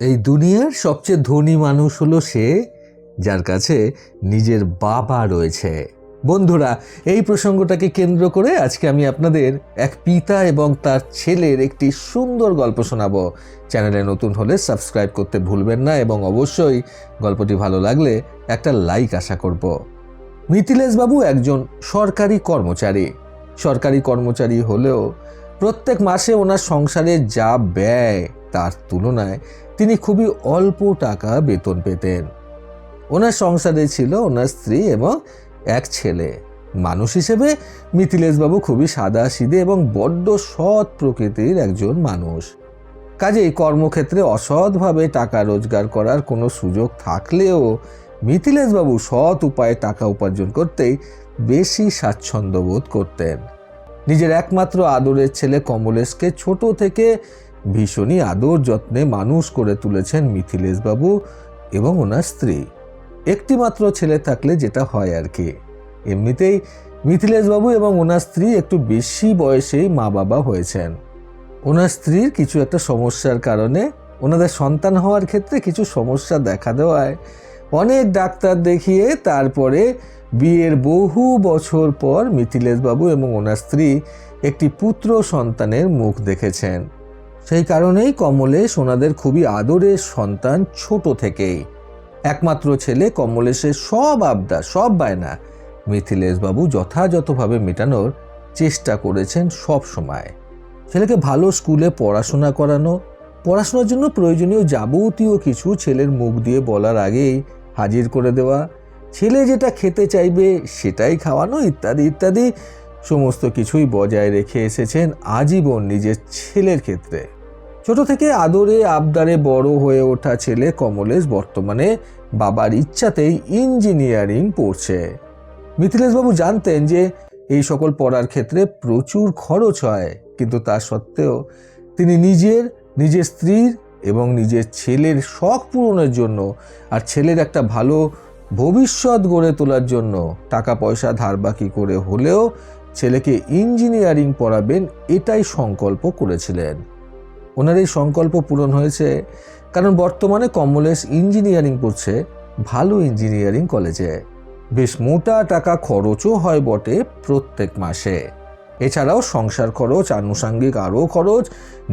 এই দুনিয়ার সবচেয়ে ধনী মানুষ হলো সে যার কাছে নিজের বাবা রয়েছে। বন্ধুরা, এই প্রসঙ্গটাকে কেন্দ্র করে আজকে আমি আপনাদের এক পিতা এবং তার ছেলের একটি সুন্দর গল্প শোনাবো। চ্যানেলে নতুন হলে সাবস্ক্রাইব করতে ভুলবেন না এবং অবশ্যই গল্পটি ভালো লাগলে একটা লাইক আশা করব। মিথিলেশ বাবু একজন সরকারি কর্মচারী। সরকারি কর্মচারী হলেও প্রত্যেক মাসে ওনার সংসারে যা ব্যয় তার তুলনায় তিনি খুবই অল্প টাকা বেতন পেতেন। ওনার সংসারে ছিল ওনার স্ত্রী এবং এক ছেলে। মানুষ হিসেবে মিথিলেশবাবু খুবই সাদা সিধে এবং বড্ড সৎ প্রকৃতির একজন মানুষ। কাজেই কর্মক্ষেত্রে অসৎভাবে টাকা রোজগার করার কোনো সুযোগ থাকলেও মিথিলেশবাবু সৎ উপায়ে টাকা উপার্জন করতেই বেশি স্বাচ্ছন্দ্য বোধ করতেন। নিজের একমাত্র আদরের ছেলে কমলেশকে ছোট থেকে ভীষণই আদর যত্নে মানুষ করে তুলেছেন মিথিলেশবাবু এবং ওনার স্ত্রী। একটি মাত্র ছেলে থাকলে যেটা হয় আর কি। এমনিতেই মিথিলেশবাবু এবং ওনার স্ত্রী একটু বেশি বয়সেই মা বাবা হয়েছেন। ওনার স্ত্রীর কিছু একটা সমস্যার কারণে ওনাদের সন্তান হওয়ার ক্ষেত্রে কিছু সমস্যা দেখা দেওয়ায়। অনেক ডাক্তার দেখিয়ে তারপরে বিয়ের বহু বছর পর মিথিলেশবাবু এবং ওনার স্ত্রী একটি পুত্র সন্তানের মুখ দেখেছেন। সেই কারণেই কমলেশ ওনাদের খুবই আদরের সন্তান ছোট থেকেই। একমাত্র ছেলে কমলেশের সব আবদা, সব বায়না মিথিলেশবাবু যথাযথভাবে মেটানোর চেষ্টা করেছেন সব সময়। ছেলেকে ভালো স্কুলে পড়াশোনা করানো, পড়াশোনার জন্য প্রয়োজনীয় যাবতীয় কিছু ছেলের মুখ দিয়ে বলার আগেই হাজির করে দেওয়া, ছেলে যেটা খেতে চাইবে সেটাই খাওয়ানো ইত্যাদি ইত্যাদি সমস্ত কিছুই বজায় রেখে এসেছেন আজীবন নিজের ছেলের ক্ষেত্রে। ছোট থেকে আদরে আবদারে বড় হয়ে ওঠা ছেলে কমলেশ বর্তমানে বাবার ইচ্ছাতেই ইঞ্জিনিয়ারিং পড়ছে। মিথিলেশবাবু জানতেন যে এই সকল পড়ার ক্ষেত্রে প্রচুর খরচ হয়, কিন্তু তা সত্ত্বেও তিনি নিজের নিজের স্ত্রীর এবং নিজের ছেলের শখ পূরণের জন্য আর ছেলের একটা ভালো ভবিষ্যৎ গড়ে তোলার জন্য টাকা পয়সা ধার বাকি করে হলেও ছেলেকে ইঞ্জিনিয়ারিং পড়াবেন এটাই সংকল্প করেছিলেন। ওনার এই সংকল্প পূরণ হয়েছে, কারণ বর্তমানে কমলেশ ইঞ্জিনিয়ারিং পড়ছে ভালো ইঞ্জিনিয়ারিং কলেজে। বেশ মোটা টাকা খরচও হয় বটে প্রত্যেক মাসে। এছাড়াও সংসার খরচ, আনুষাঙ্গিক আরও খরচ,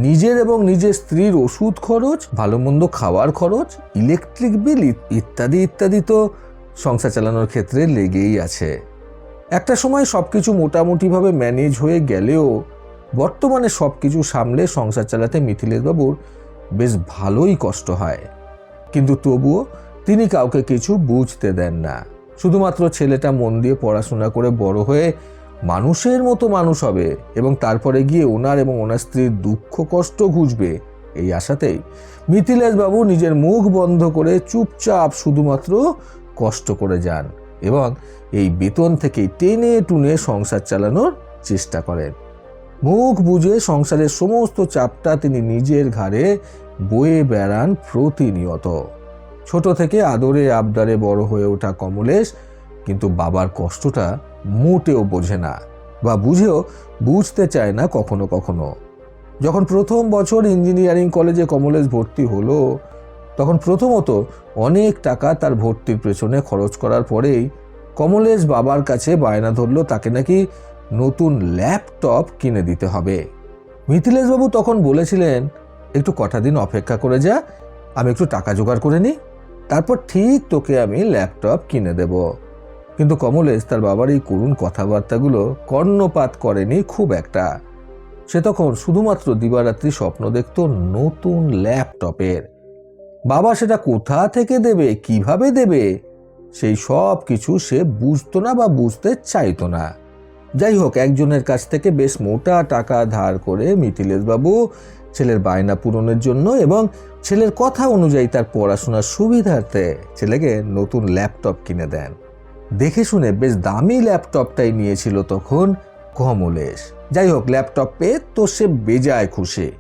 নিজের এবং নিজের স্ত্রীর ওষুধ খরচ ভালো মন্দ খাওয়ার খরচ, ইলেকট্রিক বিল ইত্যাদি ইত্যাদি তো সংসার চালানোর ক্ষেত্রে লেগেই আছে। একটা সময় সব কিছু মোটামুটিভাবে ম্যানেজ হয়ে গেলেও বর্তমানে সব কিছু সামলে সংসার চালাতে মিথিলেশবাবুর বেশ ভালোই কষ্ট হয়। কিন্তু তবুও তিনি কাউকে কিছু বুঝতে দেন না। শুধুমাত্র ছেলেটা মন দিয়ে পড়াশোনা করে বড় হয়ে মানুষের মতো মানুষ হবে এবং তারপরে গিয়ে ওনার এবং ওনার স্ত্রীর দুঃখ কষ্ট ঘুষবে এই আশাতেই মিথিলেশবাবু নিজের মুখ বন্ধ করে চুপচাপ শুধুমাত্র কষ্ট করে যান এবং এই বেতন থেকে টেনে টুনে সংসার চালানোর চেষ্টা করেন। মুখ বুঝে সংসারের সমস্ত চাপটা তিনি নিজের ঘাড়ে বয়ে বেড়ান প্রতিনিয়ত। ছোট থেকে আদরে আবদারে বড় হয়ে ওঠা কমলেশ কিন্তু বাবার কষ্টটা মোটেও বোঝে না বা বুঝেও বুঝতে চায় না কখনো কখনো। যখন প্রথম বছর ইঞ্জিনিয়ারিং কলেজে কমলেশ ভর্তি হলো, তখন প্রথমত অনেক টাকা তার ভর্তির পেছনে খরচ করার পরেই কমলেশ বাবার কাছে বায়না ধরলো, তাকে নাকি নতুন ল্যাপটপ কিনে দিতে হবে। মিথিলেশবাবু তখন বলেছিলেন, একটু কটা দিন অপেক্ষা করে যা, আমি একটু টাকা জোগাড় করে নিই, তারপর ঠিক তোকে আমি ল্যাপটপ কিনে দেব। কিন্তু কমলেশ তার বাবার এই করুণ কথাবার্তাগুলো কর্ণপাত করেনি খুব একটা। সে তখন শুধুমাত্র দিবারাত্রি স্বপ্ন দেখত নতুন ল্যাপটপের। বাবা সেটা কোথা থেকে দেবে, কীভাবে দেবে, সেই সব কিছু সে বুঝতো না বা বুঝতে চাইতো না। যাই হোক, একজনের কাছ থেকে বেশ মোটা টাকা ধার করে মিথিলেশবাবু ছেলের বায়না পূরণের জন্য এবং ছেলের কথা অনুযায়ী তার পড়াশোনার সুবিধার্থে ছেলেকে নতুন ল্যাপটপ কিনে দেন। দেখে শুনে বেশ দামি ল্যাপটপটাই নিয়েছিল তখন কমলেশ। যাই হোক, ল্যাপটপ পেয়ে তো সে বেজায় খুশি।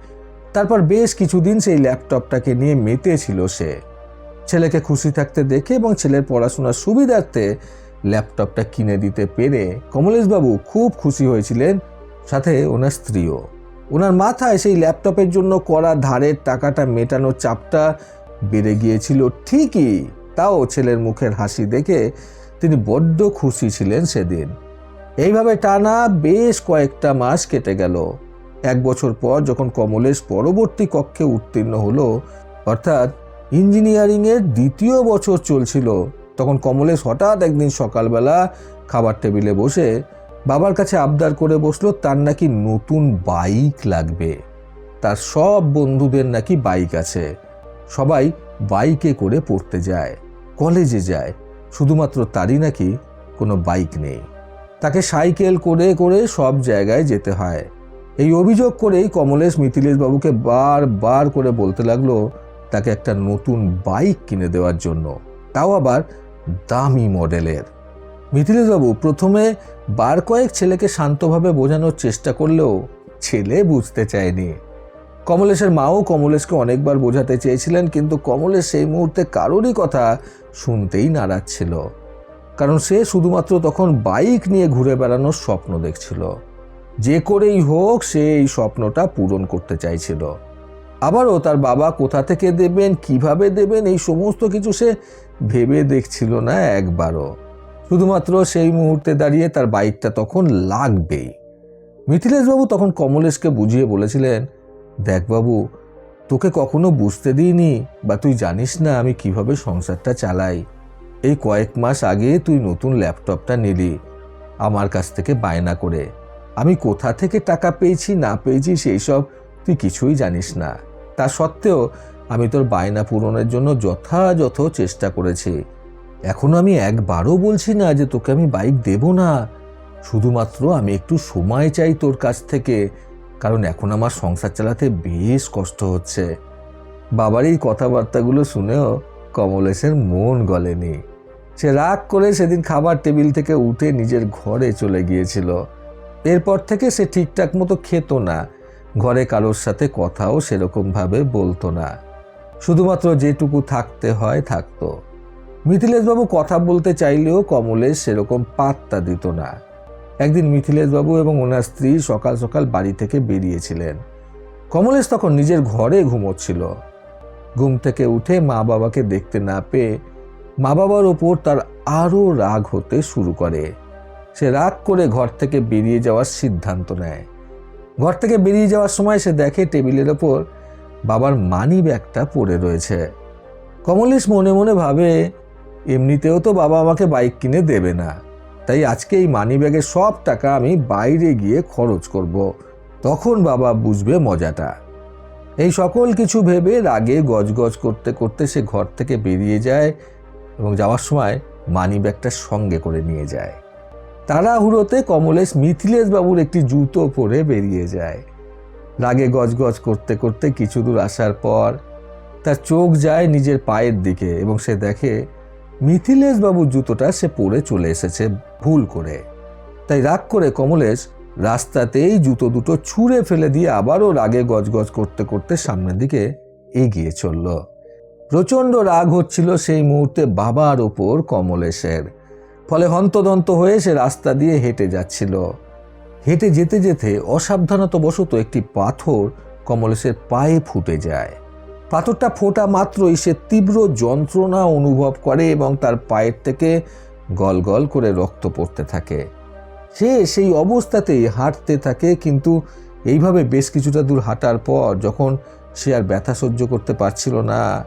তারপর বেশ কিছুদিন সেই ল্যাপটপটাকে নিয়ে মেতেছিল সে। ছেলেকে খুশি থাকতে দেখে এবং ছেলের পড়াশোনার সুবিধার্থে ল্যাপটপটা কিনে দিতে পেরে কমলেশবাবু খুব খুশি হয়েছিলেন, সাথে ওনার স্ত্রীও। ওনার মাথায় সেই ল্যাপটপের জন্য করা ধারের টাকাটা মেটানোর চাপটা বেড়ে গিয়েছিল ঠিকই, তাও ছেলের মুখের হাসি দেখে তিনি বড্ড খুশি ছিলেন সেদিন। এইভাবে টানা বেশ কয়েকটা মাস কেটে গেল। এক বছর পর যখন কমলেশ পরবর্তী কক্ষে উত্তীর্ণ হলো, অর্থাৎ ইঞ্জিনিয়ারিংয়ের দ্বিতীয় বছর চলছিল তখন কমলেশ হঠাৎ একদিন সকালবেলা খাবার টেবিলে বসে বাবার কাছে আবদার করে বসল, তার নাকি নতুন বাইক লাগবে। তার সব বন্ধুদের নাকি বাইক আছে। সবাই বাইকে করে পড়তে যায়, কলেজে যায়। শুধুমাত্র তারই নাকি কোনো বাইক নেই। তাকে সাইকেল করে করে সব জায়গায় যেতে হয়। এই অভিযোগ করেই কমলেশ মিথিলেশ বাবুকে বার করে বলতে লাগল, তাকে একটা নতুন বাইক কিনে দেওয়ার জন্য। তাও আবার দামি মডেলের। মিথিলেশবাবু প্রথমে বার কয়েক ছেলেকে শান্তভাবে বোঝানোর চেষ্টা করলেও ছেলে বুঝতে চায়নি। কমলেশের মাও কমলেশকে অনেকবার বোঝাতে চেয়েছিলেন, কিন্তু কমলেশ সেই মুহূর্তে কারোরই কথা শুনতেই নারাজ ছিল। কারণ সে শুধুমাত্র তখন বাইক নিয়ে ঘুরে বেড়ানোর স্বপ্ন দেখছিল। যে করেই হোক, সে এই স্বপ্নটা পূরণ করতে চাইছিল। আবারও তার বাবা কোথা থেকে দেবেন, কীভাবে দেবেন, এই সমস্ত কিছু সে ভেবে দেখছিল না একবারও। শুধুমাত্র সেই মুহূর্তে দাঁড়িয়ে তার বাইকটা তখন লাগবেই। মিথিলেশবাবু তখন কমলেশকে বুঝিয়ে বলেছিলেন, দেখ বাবু, তোকে কখনো বুঝতে দিইনি বা তুই জানিস না আমি কীভাবে সংসারটা চালাই। এই কয়েক মাস আগে তুই নতুন ল্যাপটপটা নিলি, আমার কাছ থেকে বায়না করে। আমি কোথা থেকে টাকা পেয়েছি না পেয়েছি সেই সব তুই কিছুই জানিস না। তা সত্ত্বেও আমি তোর বায়না পূরণের জন্য যথাযথ চেষ্টা করেছি। এখনও আমি একবারও বলছি না যে তোকে আমি বাইক দেব না। শুধুমাত্র আমি একটু সময় চাই তোর কাছ থেকে, কারণ এখন আমার সংসার চালাতে বেশ কষ্ট হচ্ছে। বাবার এই কথাবার্তাগুলো শুনেও কমলেশের মন গলেনি। সে রাগ করে সেদিন খাবার টেবিল থেকে উঠে নিজের ঘরে চলে গিয়েছিল। এরপর থেকে সে ঠিকঠাক মতো খেত না। ঘরে কারোর সাথে কথাও সেরকমভাবে বলতো না। শুধুমাত্র যেটুকু থাকতে হয় থাকতো। মিথিলেশবাবু কথা বলতে চাইলেও কমলেশ সেরকম পাত্তা দিত না। একদিন মিথিলেশবাবু এবং ওনার স্ত্রী সকাল সকাল বাড়ি থেকে বেরিয়েছিলেন। কমলেশ তখন নিজের ঘরে ঘুমোচ্ছিল। ঘুম থেকে উঠে মা বাবাকে দেখতে না পেয়ে মা বাবার ওপর তার আরও রাগ হতে শুরু করে। সে রাগ করে ঘর থেকে বেরিয়ে যাওয়ার সিদ্ধান্ত নেয়। ঘর থেকে বেরিয়ে যাওয়ার সময় সে দেখে টেবিলের ওপর বাবার মানি ব্যাগটা পড়ে রয়েছে। কমলেশ মনে মনে ভাবে, এমনিতেও তো বাবা আমাকে বাইক কিনে দেবে না। তাই আজকে এই মানি ব্যাগের সব টাকা আমি বাইরে গিয়ে খরচ করব। তখন বাবা বুঝবে মজাটা। এই সকল কিছু ভেবে রাগে গজগজ করতে করতে সে ঘর থেকে বেরিয়ে যায় এবং যাওয়ার সময় মানি ব্যাগটা সঙ্গে করে নিয়ে যায়। তাড়াহুড়োতে কমলেশ মিথিলেশ বাবুর একটি জুতো পরে বেরিয়ে যায়। রাগে গজগজ করতে করতে কিছু দূর আসার পর তার চোখ যায় নিজের পায়ের দিকে এবং সে দেখে মিথিলেশ বাবুর জুতোটা সে পরে চলে এসেছে ভুল করে। তাই রাগ করে কমলেশ রাস্তাতেই জুতো দুটো ছুঁড়ে ফেলে দিয়ে আবারও রাগে গজগজ করতে করতে সামনের দিকে এগিয়ে চলল। প্রচণ্ড রাগ হচ্ছিল সেই মুহূর্তে বাবার ওপর কমলেশের। ফলে হন্তদন্ত হয়ে সে রাস্তা দিয়ে হেঁটে যাচ্ছিল। হেঁটে যেতে যেতে অসাবধানতাবশত একটি পাথর কমলেশের পায়ে ফুটে যায়। পাথরটা ফোটা মাত্রই সে তীব্র যন্ত্রণা অনুভব করে এবং তার পায়ের থেকে গল গল করে রক্ত পড়তে থাকে। সে সেই অবস্থাতেই হাঁটতে থাকে কিন্তু এইভাবে বেশ কিছুটা দূর হাঁটার পর যখন সে আর ব্যথা সহ্য করতে পারছিল না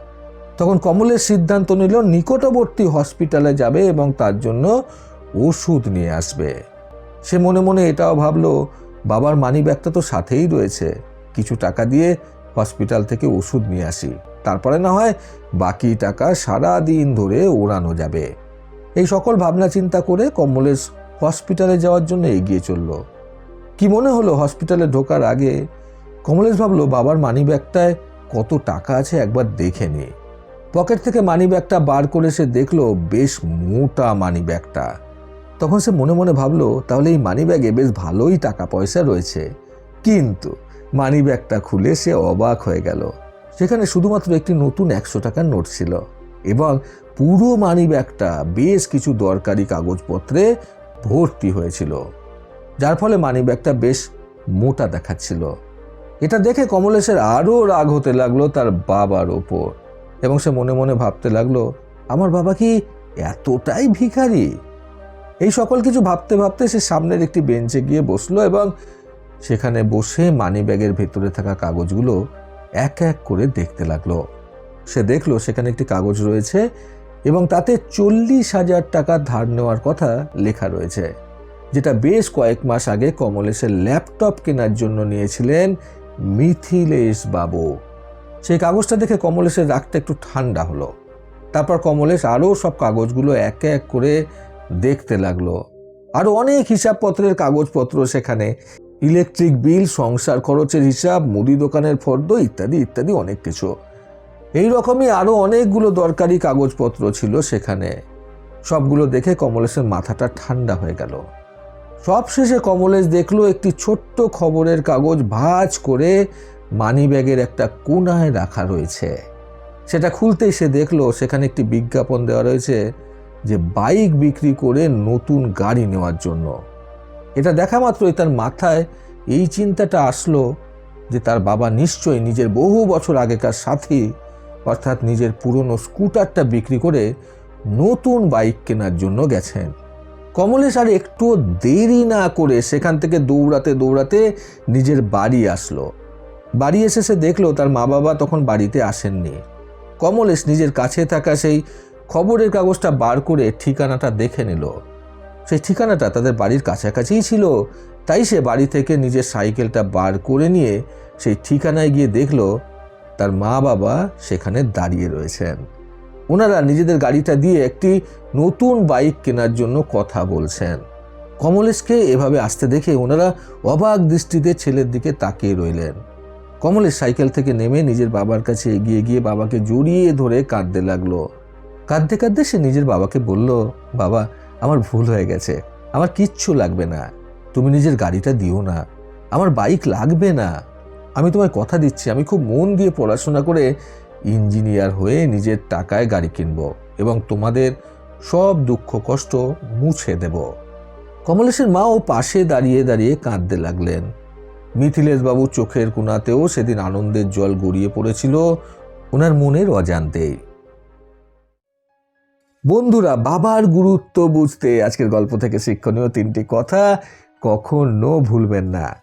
তখন কমলের সিদ্ধান্ত নিল নিকটবর্তী হসপিটালে যাবে এবং তার জন্য ওষুধ নিয়ে আসবে। সে মনে মনে এটাও ভাবলো, বাবার মানি ব্যাগটা তো সাথেই রয়েছে। কিছু টাকা দিয়ে হসপিটাল থেকে ওষুধ নিয়ে আসি। তারপরে না হয় বাকি টাকা সারা দিন ধরে ওড়ানো যাবে। এই সকল ভাবনা চিন্তা করে কমলেশ হসপিটালে যাওয়ার জন্য এগিয়ে চলল। কি মনে হলো হসপিটালে ঢোকার আগে? কমলেশ ভাবলো, বাবার মানি ব্যাগটায় কত টাকা আছে একবার দেখে নি। পকেট থেকে মানি ব্যাগটা বার করে সে দেখল বেশ মোটা মানি ব্যাগটা তখন সে মনে মনে ভাবলো, তাহলে এই মানি ব্যাগে বেশ ভালোই টাকা পয়সা রয়েছে। কিন্তু মানি ব্যাগটা খুলে সে অবাক হয়ে গেল। সেখানে শুধুমাত্র একটি নতুন একশো টাকার নোট ছিল এবং পুরো মানি ব্যাগটা বেশ কিছু দরকারি কাগজপত্রে ভর্তি হয়েছিল, যার ফলে মানি ব্যাগটা বেশ মোটা দেখাচ্ছিল। এটা দেখে কমলেশের আরও রাগ হতে লাগল তার বাবার ওপর। এবং সে মনে মনে ভাবতে লাগল, আমার বাবা কি এতটাই ভিখারি? এই সকল কিছু ভাবতে ভাবতে সে সামনের একটি বেঞ্চে গিয়ে বসল এবং সেখানে বসে মানি ব্যাগের ভেতরে থাকা কাগজগুলো এক এক করে দেখতে লাগল। সে দেখল সেখানে একটি কাগজ রয়েছে এবং তাতে চল্লিশ হাজার টাকা ধার নেওয়ার কথা লেখা রয়েছে, যেটা বেশ কয়েক মাস আগে কমলেশের ল্যাপটপ কেনার জন্য নিয়েছিলেন মিথিলেশ বাবু সেই কাগজটা দেখে কমলেশের রাগটা একটু ঠান্ডা হলো। তারপর কমলেশ আরও সব কাগজগুলো এক এক করে দেখতে লাগল। আরও অনেক হিসাবপত্রের কাগজপত্র সেখানে। ইলেকট্রিক বিল, সংসার খরচের হিসাব, মুদি দোকানের ফর্দ ইত্যাদি ইত্যাদি অনেক কিছু। এই রকমই আরও অনেকগুলো দরকারি কাগজপত্র ছিল সেখানে। সবগুলো দেখে কমলেশের মাথাটা ঠান্ডা হয়ে গেল। সবশেষে কমলেশ দেখল একটি ছোট্ট খবরের কাগজ ভাঁজ করে মানিব্যাগের একটা কোনায় রাখা রয়েছে। সেটা খুলতেই সে দেখল, সেখানে একটি বিজ্ঞাপন দেওয়া রয়েছে যে বাইক বিক্রি করে নতুন গাড়ি নেওয়ার জন্য। এটা দেখা মাত্রই তার মাথায় এই চিন্তাটা আসলো যে তার বাবা নিশ্চয়ই নিজের বহু বছর আগেকার সাথী, অর্থাৎ নিজের পুরনো স্কুটারটা বিক্রি করে নতুন বাইক কেনার জন্য গেছেন। কমলেশ আর একটু দেরি না করে সেখান থেকে দৌড়াতে দৌড়াতে নিজের বাড়ি আসলো। বাড়ি এসে সে দেখল তার মা বাবা তখন বাড়িতে আসেননি। কমলেশ নিজের কাছে থাকা সেই খবরের কাগজটা বার করে ঠিকানাটা দেখে নিল। সেই ঠিকানাটা তাদের বাড়ির কাছাকাছিই ছিল। তাই সে বাড়ি থেকে নিজের সাইকেলটা বার করে নিয়ে সেই ঠিকানায় গিয়ে দেখল তার মা বাবা সেখানে দাঁড়িয়ে রয়েছেন। ওনারা নিজেদের গাড়িটা দিয়ে একটি নতুন বাইক কেনার জন্য কথা বলছেন। কমলেশকে এভাবে আসতে দেখে ওনারা অবাক দৃষ্টিতে ছেলের দিকে তাকিয়ে রইলেন। কমলেশ সাইকেল থেকে নেমে নিজের বাবার কাছে এগিয়ে গিয়ে বাবাকে জড়িয়ে ধরে কাঁদতে লাগল। কাঁদতে কাঁদতে সে নিজের বাবাকে বলল, বাবা, আমার ভুল হয়ে গেছে। আমার কিচ্ছু লাগবে না। তুমি নিজের গাড়িটা দিও না। আমার বাইক লাগবে না। আমি তোমায় কথা দিচ্ছি। আমি খুব মন দিয়ে পড়াশোনা করে ইঞ্জিনিয়ার হয়ে নিজের টাকায় গাড়ি কিনব এবং তোমাদের সব দুঃখ, কষ্ট মুছে দেব। কমলেশের মাও পাশে দাঁড়িয়ে দাঁড়িয়ে কাঁদতে লাগলেন। মিথিলেশ বাবু চোখের কোনাতেও সেদিন আনন্দের জল গড়িয়ে পড়েছিল ওনার মনের অজান্তেই বন্ধুরা, বাবার গুরুত্ব বুঝতে আজকের গল্প থেকে শিক্ষণীয় তিনটি কথা কখনো ভুলবেন না।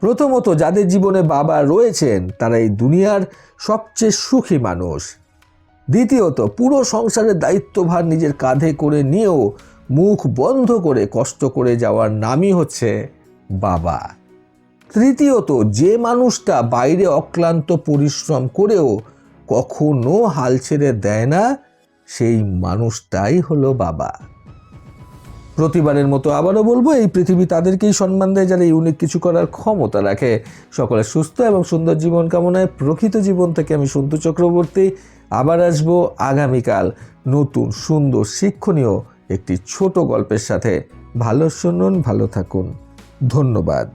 প্রথমত, যাদের জীবনে বাবা রয়েছেন, তারা এই দুনিয়ার সবচেয়ে সুখী মানুষ। দ্বিতীয়ত, পুরো সংসারের দায়িত্বভার নিজের কাঁধে করে নিয়েও মুখ বন্ধ করে কষ্ট করে যাওয়ার নামই হচ্ছে বাবা। তৃতীয়ত, যে মানুষটা বাইরে অক্লান্ত পরিশ্রম করেও কখনো হাল ছেড়ে দেয় না, সেই মানুষটাই হলো বাবা। প্রতিবারের মতো আবারও বলব, এই পৃথিবী তাদেরকেই সম্মান দেয় যারা ইউনিক কিছু করার ক্ষমতা রাখে। সকলের সুস্থ এবং সুন্দর জীবন কামনায় প্রকৃত জীবন থেকে আমি সন্তু চক্রবর্তী। আবার আসব আগামীকাল নতুন সুন্দর শিক্ষণীয় একটি ছোট গল্পের সাথে। ভালো শুনুন, ভালো থাকুন। ধন্যবাদ।